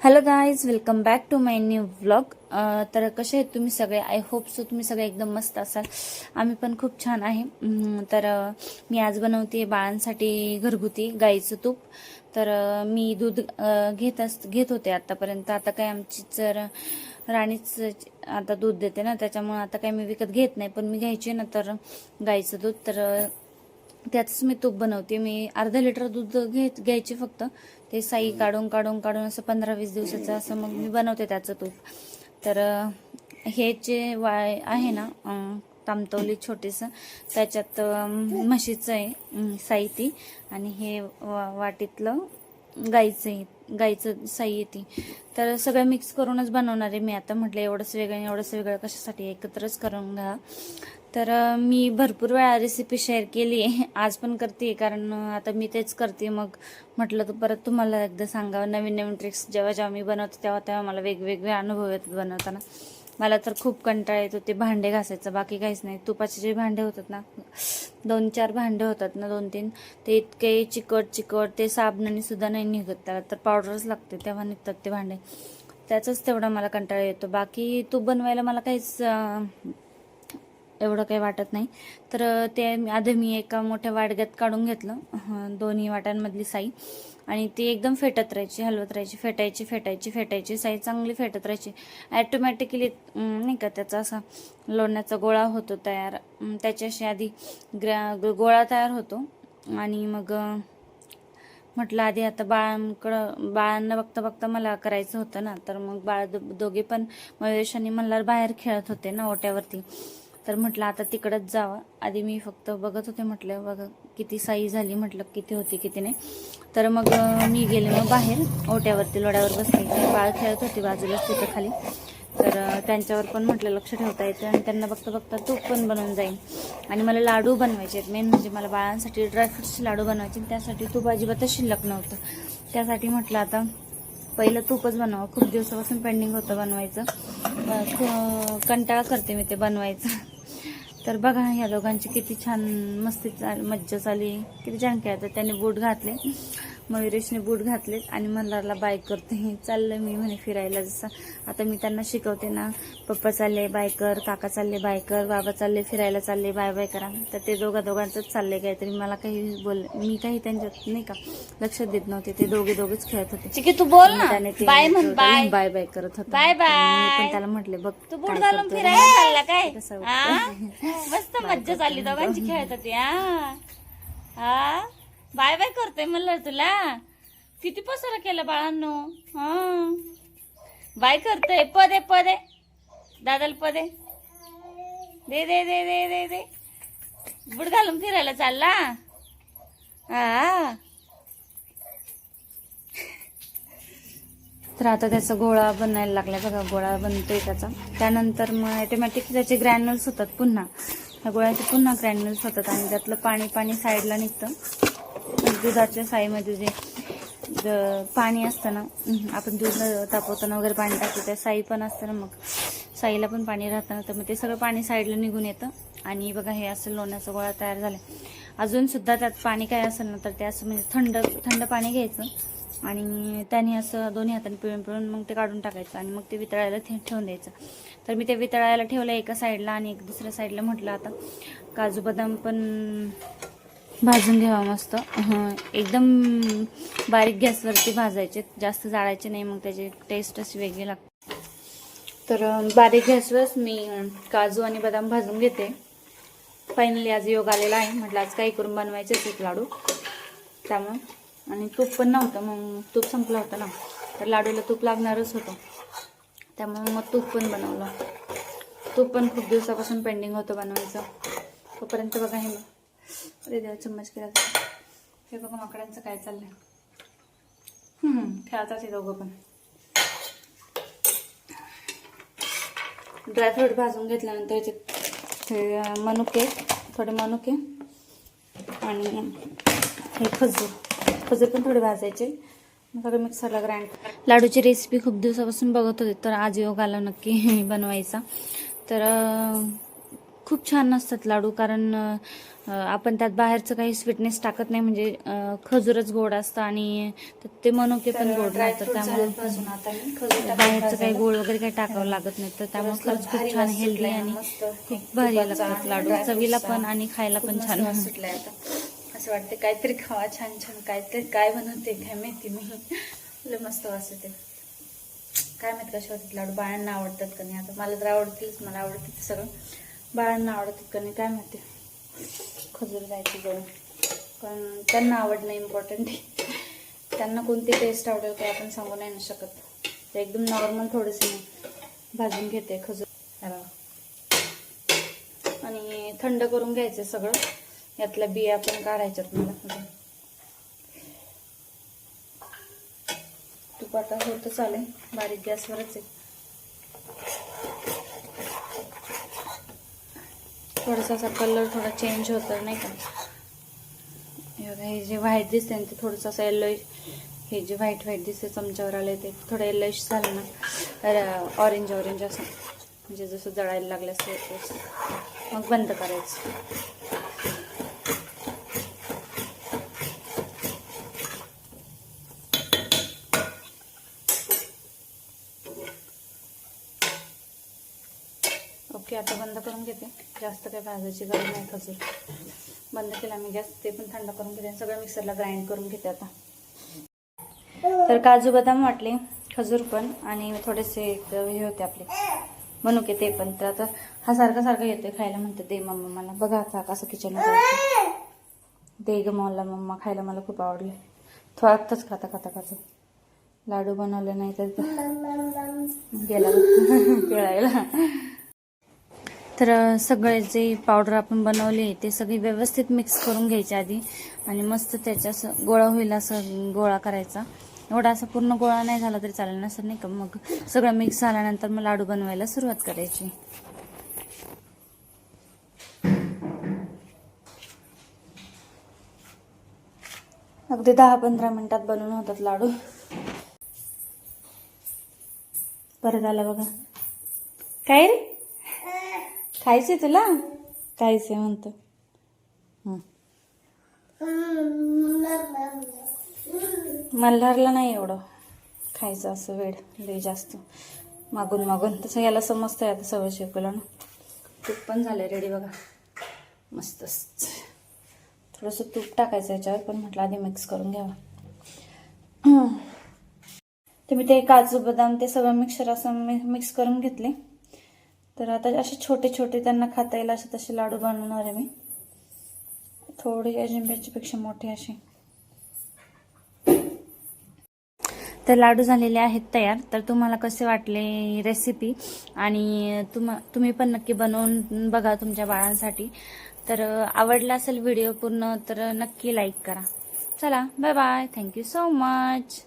Hello guys welcome back to my new vlog तर कसे आहेत तुम्ही सगळे? आय होप सो तुम्ही सगळे एकदम मस्त असाल. आम्ही पण खूप छान आहे. तर uh, मी आज बनवते बाळांसाठी घरगुती गाईचं तूप. तर uh, मी दूध uh, घेत अस घेत होते आतापर्यंत. आता काय आमची जर राणीच आता दूध देते ना. त्याच्यामुळे आता काय मी विकत घेत नाही. पण मी घ्यायचे ना तर गाईचं दूध. तर त्यातच मी तूप बनवते. मी अर्धा लिटर दूध घेत घ्यायचे फक्त. ते साई काढून काढून काढून असं पंधरा वीस दिवसाचं असं मग मी बनवते त्याचं तूप. तर हे जे वाय आहे ना तामतवली छोटेसं त्याच्यात म्हशीचं आहे साई ती. आणि हे वा- वाटीतलं गाईचं आहे गाईचं साई येते तर सगळं मिक्स करूनच बनवणार आहे मी आता. म्हटलं एवढंच वेगळं एवढंच वेगळं कशासाठी एकत्रच करून घ्या. तर मी भरपूर वेळा रेसिपी शेअर केली आहे. आज पण करते कारण आता मी तेच करते मग म्हटलं तर परत तुम्हाला एकदा सांगावं. नवीन नवीन ट्रिक्स जेव्हा जेव्हा मी बनवते तेव्हा तेव्हा मला वेगवेगळे अनुभव येतात बनवताना. मला तर खूप कंटाळा येतो ते भांडे घासायचं. बाकी काहीच नाही. तुपाचे जे भांडे होतात ना दोन चार भांडे होतात ना दोन तीन ते इतके चिकट चिकट ते साबणाने सुद्धा नाही निघत त्याला. तर पावडरच लागते तेव्हा निघतात ते भांडे. त्याचाच तेवढा मला कंटाळा येतो. बाकी तूप बनवायला मला काहीच एवढं काही वाटत नाही. तर ते आधी मी एका मोठ्या वाडग्यात काढून घेतलं. दोन्ही वाट्यांमधली साई. आणि ती एकदम फेटत राहायची हलवत राहायची फेटायची फेटायची फेटायची. साई चांगली फेटत राहायची. ॲटोमॅटिकली नाही का त्याचा असा लोण्याचा गोळा होतो तयार. त्याच्याशी आधी ग्रॅ गोळा तयार होतो. आणि मग म्हटलं आधी आता बाळांकडं बाळांना बघता बघता मला करायचं होतं ना. तर मग बाळ दोघे पण मयुरेश आणि मल्हार बाहेर खेळत होते ना ओट्यावरती. तर म्हटलं आता तिकडंच जावं. आधी मी फक्त बघत होते म्हटलं बघा किती साई झाली म्हटलं किती होती किती नाही. तर मग मी गेले मग बाहेर ओट्यावरती लोड्यावर बसले. बाळ खेळत होती बाजूलाच तिथं खाली. तर त्यांच्यावर पण म्हटलं लक्ष ठेवता येतं आणि त्यांना बघता बघता तूप पण बनवून जाईल आणि मला लाडू बनवायचे आहेत. मेन म्हणजे मला बाळांसाठी ड्रायफ्रुट्सचे लाडू बनवायचे आणि त्यासाठी तूप अजिबातच शिल्लक नव्हतं. त्यासाठी म्हटलं आता पहिलं तूपच बनवावं खूप दिवसापासून पेंडिंग होतं बनवायचं. कंटाळा करते मी ते बनवायचं. तर बघा ह्या दोघांची किती छान मस्ती मज्जा चाली किती छान खेळतात त्यांनी बूट घातले. मयुरेशने बूट घातले आणि मल्हारला बाय करते. चाललं मी म्हणे फिरायला जसं. आता मी त्यांना शिकवते ना पप्पा चालले बाय कर. काका चालले बाय कर. बाबा चालले फिरायला चालले बाय बाय करा. तर ते दोघा दोघांचंच चाललंय काहीतरी. मला काही बोल मी काही त्यांच्यात नाही का लक्ष देत नव्हते. ते दोघे दोघेच खेळत होते. चिकी तू बोल ना. त्याने ते बाय म्हण बाय. बाय बाय करत होता. Bye bye. मी पण त्याला म्हटले बघ तू बुट काय घालून करतोय. फिरायला चालला काय? कसं हा? मस्त मज्जा चालली. दोघांची खेळत होती हा हा बाय बाय करतोय म्हणलं तुला. किती पसारा केला बाळांनो? हा. बाय करतोय पदे पदे. दादाला पदे. दे दे दे दे दे दे. बुड घालून फिरायला चालला? हा. तर आता त्याचा गोळा बनायला लागला बघा गोळा बनतोय त्याचा. त्यानंतर मग ॲटोमॅटिक त्याचे ग्रॅन्युल्स होतात पुन्हा. त्या गोळ्याचे पुन्हा ग्रॅन्युल्स होतात आणि त्यातलं पाणी पाणी साईडला निघतं. दुधाच्या साईमध्ये जे पाणी असतं ना आपण दूध तापवताना वगैरे पाणी टाकतो त्या साई पण असतं ना मग. साईला पण पाणी राहतं ना तर मग ते सगळं पाणी साईडला निघून येतं. आणि बघा हे असं लोण्याचा गोळा तयार झाला अजून सुद्धा त्यात पाणी काय असेल ना तर ते असं म्हणजे थंड थंड पाणी घ्यायचं. आणि त्याने असं दोन्ही हाताने पिळून पिळून मग ते काढून टाकायचं. आणि मग ते वितळायला ठे ठेवून द्यायचं. तर मी ते वितळायला ठेवलं एका साईडला आणि एक दुसऱ्या साईडला म्हटलं आता. काजू बदाम पण भाजून घ्यावा मस्त. एकदम बारीक गॅसवरती भाजायचे. जास्त जाळायचे नाही मग त्याची टेस्ट अशी वेगळी लागते. तर बारीक गॅसवरच मी काजू आणि बदाम भाजून घेते. फायनली आज योग आलेला आहे. म्हटलं आज काही करून बनवायचेच एक लाडू. त्यामुळं. आणि तूप पण नव्हतं मग तूप संपलं होतं ना. तर लाडूला तूप लागणारच होतं. त्यामुळे मग तूप पण बनवलं. तूप पण खूप दिवसापासून पेंडिंग होतं बनवायचं. तोपर्यंत बघा हे अरे देवा चम्मच केला हे बघा माकडांचं काय चाललंय. हम्म, खेळतात हे दोघं पण. ड्रायफ्रूट भाजून घेतल्यानंतर याचे मनुके थोडे मनुके आणि हे खजूर. खजूर पण थोडे भाजायचे. सगळं मिक्सरला ग्राइंड लाडूची रेसिपी खूप दिवसापासून बघत होते तर आज योग आला नक्की बनवायचा. तर खूप छान नसतात लाडू कारण आपण त्यात बाहेरचं काही स्वीटनेस टाकत नाही म्हणजे खजूरच गोड असतं आणि ते मनोके पण गोड राहतात त्यामुळे बाहेरचं काही गोड वगैरे काही टाकावं लागत नाही. तर त्यामुळे खरंच खूप छान हेल्दी आणि खूप भारी लागतात लाडू. चवीला पण आणि खायला पण छान असं वाटते काहीतरी खावा छान छान. काहीतरी काय बनवते काय माहिती मी मस्त वास येते काय माहीत कसे होतात लाडू? बाळांना आवडतात का नाही? आता मला तर आवडतीलच मला आवडते ते सगळं. बाळांना आवडतात का नाही काय माहिती. खजूर जायची जाऊन कारण त्यांना आवडणं इम्पॉर्टंट आहे. त्यांना कोणती टेस्ट आवडेल काय आपण सांगू नाही ना शकत. ते एकदम नॉर्मल थोडेसे भाजून घेते खजूर. आणि थंड करून घ्यायचं सगळं. यातल्या बिया पण काढायच्यात मला. म्हणजे अजून. तूप आता होतं चालेल बारीक गॅसवरच आहे. थोडासा असा कलर थोडा चेंज होतं नाही का हे हे जे व्हाईट दिसते ना ते थोडंसं असं येल्लो हे जे व्हाईट व्हाईट दिसते चमच्यावर आले ते थोडं येल्लोइश झालं ना ऑरेंज ऑरेंज असं म्हणजे जसं जळायला लागलं असं. मग बंद करायचं ओके आता बंद करून घेते. जास्त काही भाजायची गरज नाही खजूर बंद केला मी गॅस ते पण थंड करून घेते सगळं मिक्सरला ग्राइंड करून घेते आता. तर काजू बदाम वाटले खजूर पण आणि थोडेसे हे होते आपले. मनुके ते पण. तर आता हा सारखा सारखा येतोय खायला म्हणते दे मम्मा मला. बघा आता कसं किचन दे ग मला मम्मा खायला मला खूप आवडले. तो आत्ताच खाता खाता खाता. लाडू बनवले नाही तर गेला. खेळायला तर सगळे जे पावडर आपण बनवले ते सगळे व्यवस्थित मिक्स करून घ्यायचे आधी. आणि मस्त त्याच्या असं गोळा होईल असं गोळा करायचा. एवढा असा पूर्ण गोळा नाही झाला तरी चालेल ना सर नाही का? मग सगळं मिक्स झाल्यानंतर मग लाडू बनवायला सुरुवात करायची. अगदी दहा पंधरा मिनिटात बनवून होतात लाडू. परत आला बघा. काय रे? खायचे तुला? खायचे म्हणतो. मल्हारला नाही एवढं खायचं असं वेळ लई जास्त. मागून मागून. तसं याला समजतंय आता सवय शिकवलं ना. तूप पण झालं रेडी बघा. मस्तच. थोडंसं तूप टाकायचं याच्यावर पण म्हटलं आधी मिक्स करून घ्यावा. तर मी ते काजू बदाम ते सगळं मिक्सर असं मिक्स करून घेतले. तर आता असे छोटे छोटे त्यांना खाता येईल असे तसे लाडू बनवणार आहे मी. थोडे अजिंब्याच्यापेक्षा मोठे असे तर लाडू झालेले आहेत तयार. तर तुम्हाला कसे वाटले रेसिपी आणि तुम तुम्ही पण नक्की बनवून बघा तुमच्या बाळांसाठी. तर आवडला असेल व्हिडिओ पूर्ण तर नक्की लाईक करा. चला bye bye thank you so much